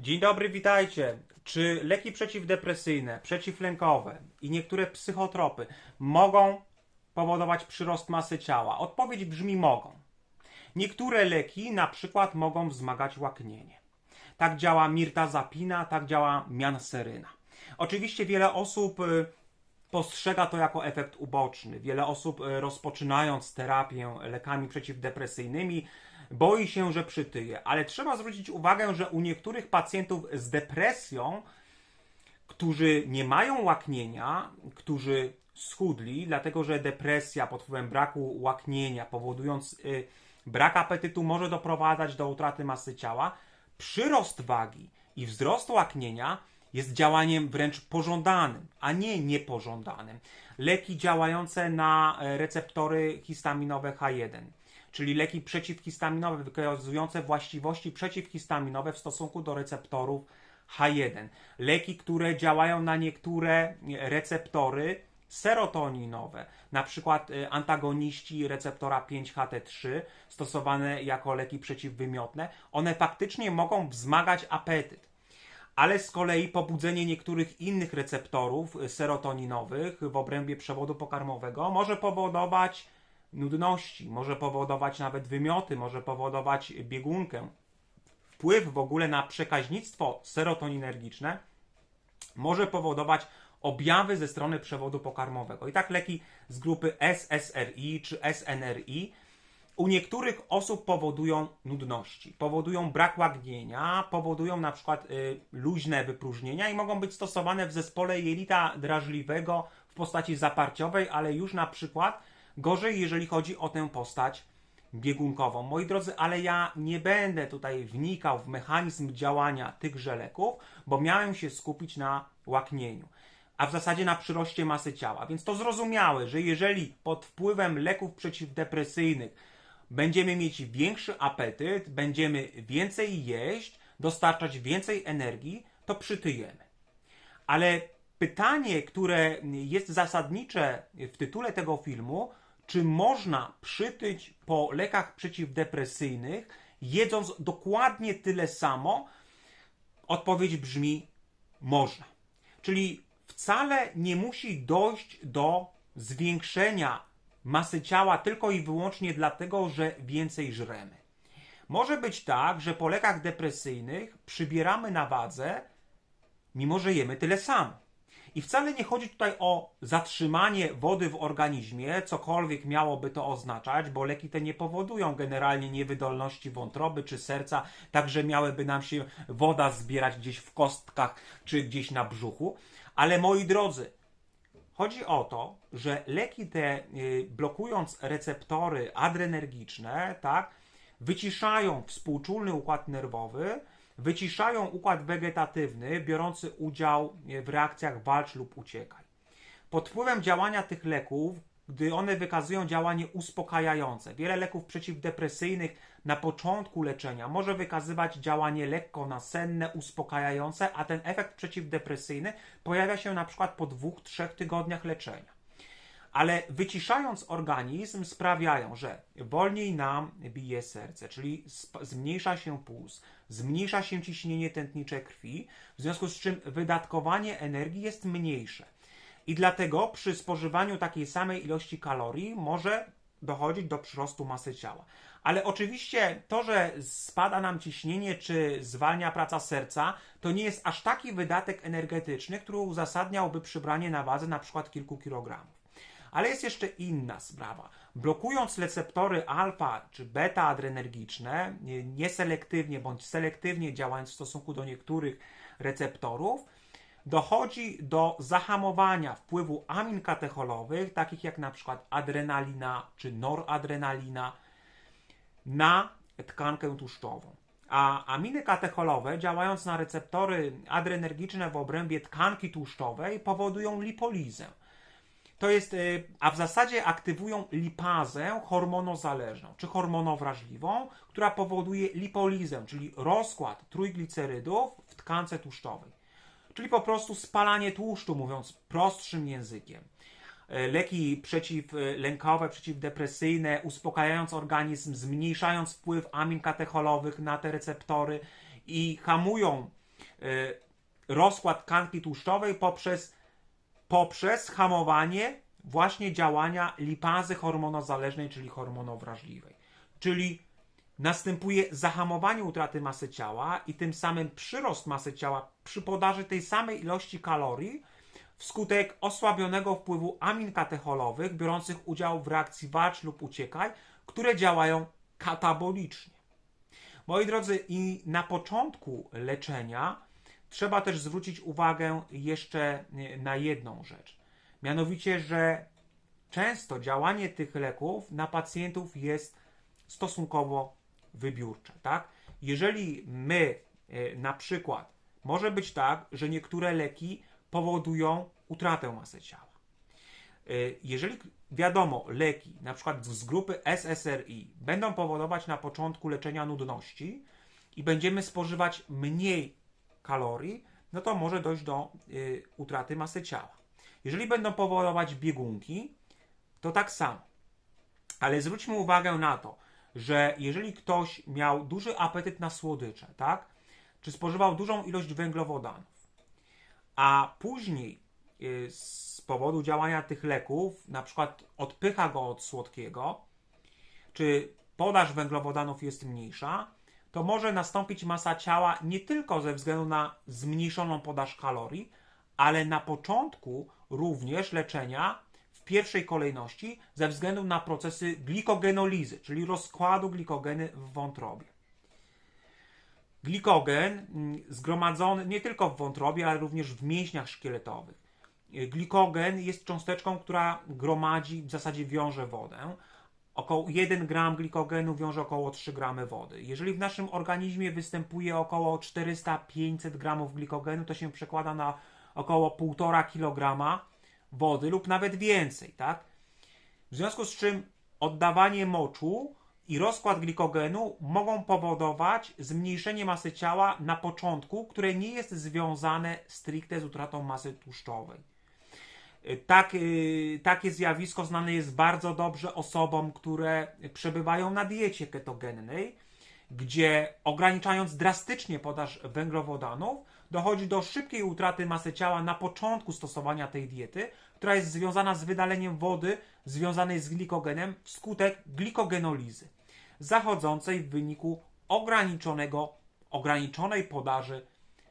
Dzień dobry, witajcie. Czy leki przeciwdepresyjne, przeciwlękowe i niektóre psychotropy mogą powodować przyrost masy ciała? Odpowiedź brzmi mogą. Niektóre leki na przykład mogą wzmagać łaknienie. Tak działa mirtazapina, tak działa mianseryna. Oczywiście wiele osób y, postrzega to jako efekt uboczny. Wiele osób y, rozpoczynając terapię lekami przeciwdepresyjnymi boi się, że przytyje, ale trzeba zwrócić uwagę, że u niektórych pacjentów z depresją, którzy nie mają łaknienia, którzy schudli, dlatego że depresja pod wpływem braku łaknienia, powodując y, brak apetytu, może doprowadzać do utraty masy ciała, przyrost wagi i wzrost łaknienia jest działaniem wręcz pożądanym, a nie niepożądanym. Leki działające na e, receptory histaminowe H1, czyli leki przeciwhistaminowe wykazujące właściwości przeciwhistaminowe w stosunku do receptorów H1. Leki, które działają na niektóre receptory serotoninowe, na przykład y, antagoniści receptora 5-HT3 stosowane jako leki przeciwwymiotne, one faktycznie mogą wzmagać apetyt. Ale z kolei pobudzenie niektórych innych receptorów y, serotoninowych w obrębie przewodu pokarmowego może powodować nudności, może powodować nawet wymioty, może powodować biegunkę. Wpływ w ogóle na przekaźnictwo serotoninergiczne może powodować objawy ze strony przewodu pokarmowego. I tak leki z grupy SSRI czy SNRI u niektórych osób powodują nudności, powodują brak łagnienia, powodują na przykład y, luźne wypróżnienia i mogą być stosowane w zespole jelita drażliwego w postaci zaparciowej, ale już na przykład gorzej, jeżeli chodzi o tę postać biegunkową. Moi drodzy, ale ja nie będę tutaj wnikał w mechanizm działania tychże leków, bo miałem się skupić na łaknieniu, a w zasadzie na przyroście masy ciała. Więc to zrozumiałe, że jeżeli pod wpływem leków przeciwdepresyjnych będziemy mieć większy apetyt, będziemy więcej jeść, dostarczać więcej energii, to przytyjemy. Ale pytanie, które jest zasadnicze w tytule tego filmu, czy można przytyć po lekach przeciwdepresyjnych, jedząc dokładnie tyle samo? Odpowiedź brzmi można. Czyli wcale nie musi dojść do zwiększenia masy ciała tylko i wyłącznie dlatego, że więcej żremy. Może być tak, że po lekach depresyjnych przybieramy na wadze, mimo że jemy tyle samo. I wcale nie chodzi tutaj o zatrzymanie wody w organizmie, cokolwiek miałoby to oznaczać, bo leki te nie powodują generalnie niewydolności wątroby czy serca, także miałyby nam się woda zbierać gdzieś w kostkach czy gdzieś na brzuchu. Ale moi drodzy, Chodzi o to, że leki te, y, blokując receptory adrenergiczne, tak, wyciszają współczulny układ nerwowy, wyciszają układ wegetatywny, biorący udział w reakcjach walcz lub uciekaj. Pod wpływem działania tych leków, gdy one wykazują działanie uspokajające, wiele leków przeciwdepresyjnych na początku leczenia może wykazywać działanie lekko nasenne, uspokajające, a ten efekt przeciwdepresyjny pojawia się na przykład po dwóch, trzech tygodniach leczenia ale wyciszając organizm sprawiają, że wolniej nam bije serce, czyli zmniejsza się puls, zmniejsza się ciśnienie tętnicze krwi, w związku z czym wydatkowanie energii jest mniejsze. I dlatego przy spożywaniu takiej samej ilości kalorii może dochodzić do przyrostu masy ciała. Ale oczywiście to, że spada nam ciśnienie czy zwalnia praca serca, to nie jest aż taki wydatek energetyczny, który uzasadniałby przybranie na wadze na przykład kilku kilogramów. Ale jest jeszcze inna sprawa. Blokując receptory alfa czy beta adrenergiczne, nieselektywnie bądź selektywnie działając w stosunku do niektórych receptorów, dochodzi do zahamowania wpływu amin katecholowych, takich jak na przykład adrenalina czy noradrenalina, na tkankę tłuszczową. A aminy katecholowe, działając na receptory adrenergiczne w obrębie tkanki tłuszczowej, powodują lipolizę. To jest, y, a w zasadzie aktywują lipazę hormonozależną, czy hormonowrażliwą, która powoduje lipolizę, czyli rozkład trójglicerydów w tkance tłuszczowej. Czyli po prostu spalanie tłuszczu, mówiąc prostszym językiem. E, leki przeciwlękowe, przeciwdepresyjne, uspokajając organizm, zmniejszając wpływ amin katecholowych na te receptory i hamują rozkład tkanki tłuszczowej poprzez, poprzez hamowanie właśnie działania lipazy hormonozależnej, czyli hormonowrażliwej. Czyli następuje zahamowanie utraty masy ciała i tym samym przyrost masy ciała przy podaży tej samej ilości kalorii wskutek osłabionego wpływu amin katecholowych biorących udział w reakcji walcz lub uciekaj, które działają katabolicznie. Moi drodzy, i na początku leczenia trzeba też zwrócić uwagę jeszcze e, na jedną rzecz. Mianowicie, że często działanie tych leków na pacjentów jest stosunkowo wybiórcze, tak? Jeżeli my e, na przykład może być tak, że niektóre leki powodują utratę masy ciała. E, Jeżeli wiadomo, leki, na przykład z grupy SSRI, będą powodować na początku leczenia nudności i będziemy spożywać mniej kalorii, no to może dojść do y, utraty masy ciała. Jeżeli będą powodować biegunki, to tak samo. Ale zwróćmy uwagę na to, że jeżeli ktoś miał duży apetyt na słodycze, tak? Czy spożywał dużą ilość węglowodanów, a później y, z powodu działania tych leków, na przykład odpycha go od słodkiego, czy podaż węglowodanów jest mniejsza, to może nastąpić masa ciała nie tylko ze względu na zmniejszoną podaż kalorii, ale na początku również leczenia w pierwszej kolejności ze względu na procesy glikogenolizy, czyli rozkładu glikogeny w wątrobie. Glikogen mm, zgromadzony nie tylko w wątrobie, ale również w mięśniach szkieletowych. Glikogen jest cząsteczką, która gromadzi, w zasadzie wiąże wodę. Około 1 gram glikogenu wiąże około 3 gramy wody. Jeżeli w naszym organizmie występuje około 400-500 gramów glikogenu, to się przekłada na około 1,5 kg wody lub nawet więcej, tak? W związku z czym oddawanie moczu i rozkład glikogenu mogą powodować zmniejszenie masy ciała na początku, które nie jest związane stricte z utratą masy tłuszczowej. Tak, y, takie zjawisko znane jest bardzo dobrze osobom, które przebywają na diecie ketogennej, gdzie ograniczając drastycznie podaż węglowodanów, dochodzi do szybkiej utraty masy ciała na początku stosowania tej diety, która jest związana z wydaleniem wody związanej z glikogenem wskutek glikogenolizy, zachodzącej w wyniku ograniczonego, ograniczonej podaży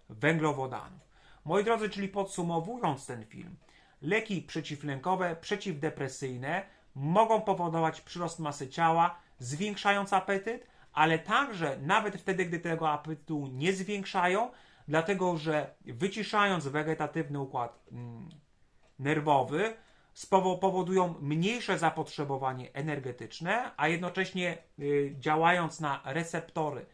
węglowodanów. Moi drodzy, czyli podsumowując ten film, leki przeciwlękowe, przeciwdepresyjne mogą powodować przyrost masy ciała, zwiększając apetyt, ale także nawet wtedy, gdy tego apetytu nie zwiększają, dlatego że wyciszając wegetatywny układ mm, nerwowy, powodują mniejsze zapotrzebowanie energetyczne, a jednocześnie y, działając na receptory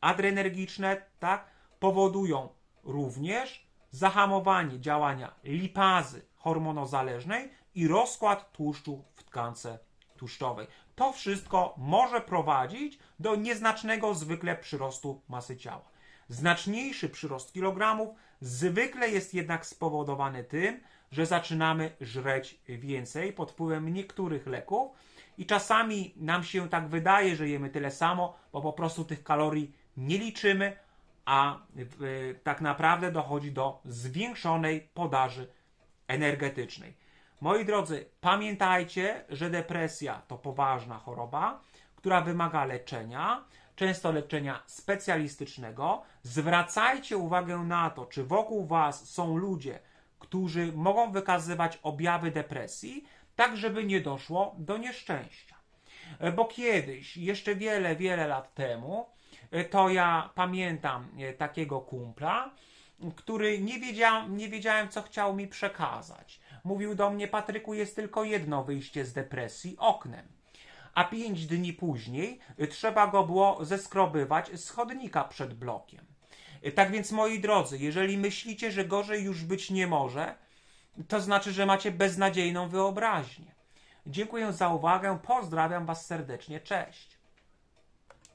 adrenergiczne, tak, powodują również zahamowanie działania lipazy hormonozależnej i rozkład tłuszczu w tkance tłuszczowej. To wszystko może prowadzić do nieznacznego zwykle przyrostu masy ciała. Znaczniejszy przyrost kilogramów zwykle jest jednak spowodowany tym, że zaczynamy żreć więcej pod wpływem niektórych leków i czasami nam się tak wydaje, że jemy tyle samo, bo po prostu tych kalorii nie liczymy, a y, tak naprawdę dochodzi do zwiększonej podaży energetycznej. Moi drodzy, pamiętajcie, że depresja to poważna choroba, która wymaga leczenia, często leczenia specjalistycznego. Zwracajcie uwagę na to, czy wokół Was są ludzie, którzy mogą wykazywać objawy depresji, tak żeby nie doszło do nieszczęścia. Bo kiedyś, jeszcze wiele, wiele lat temu, to ja pamiętam e, takiego kumpla, który nie wiedziałem, nie wiedziałem, co chciał mi przekazać. Mówił do mnie, Patryku, jest tylko jedno wyjście z depresji oknem. A pięć dni później y, trzeba go było zeskrobywać z chodnika przed blokiem. Tak więc, moi drodzy, jeżeli myślicie, że gorzej już być nie może, to znaczy, że macie beznadziejną wyobraźnię. Dziękuję za uwagę, pozdrawiam Was serdecznie, cześć.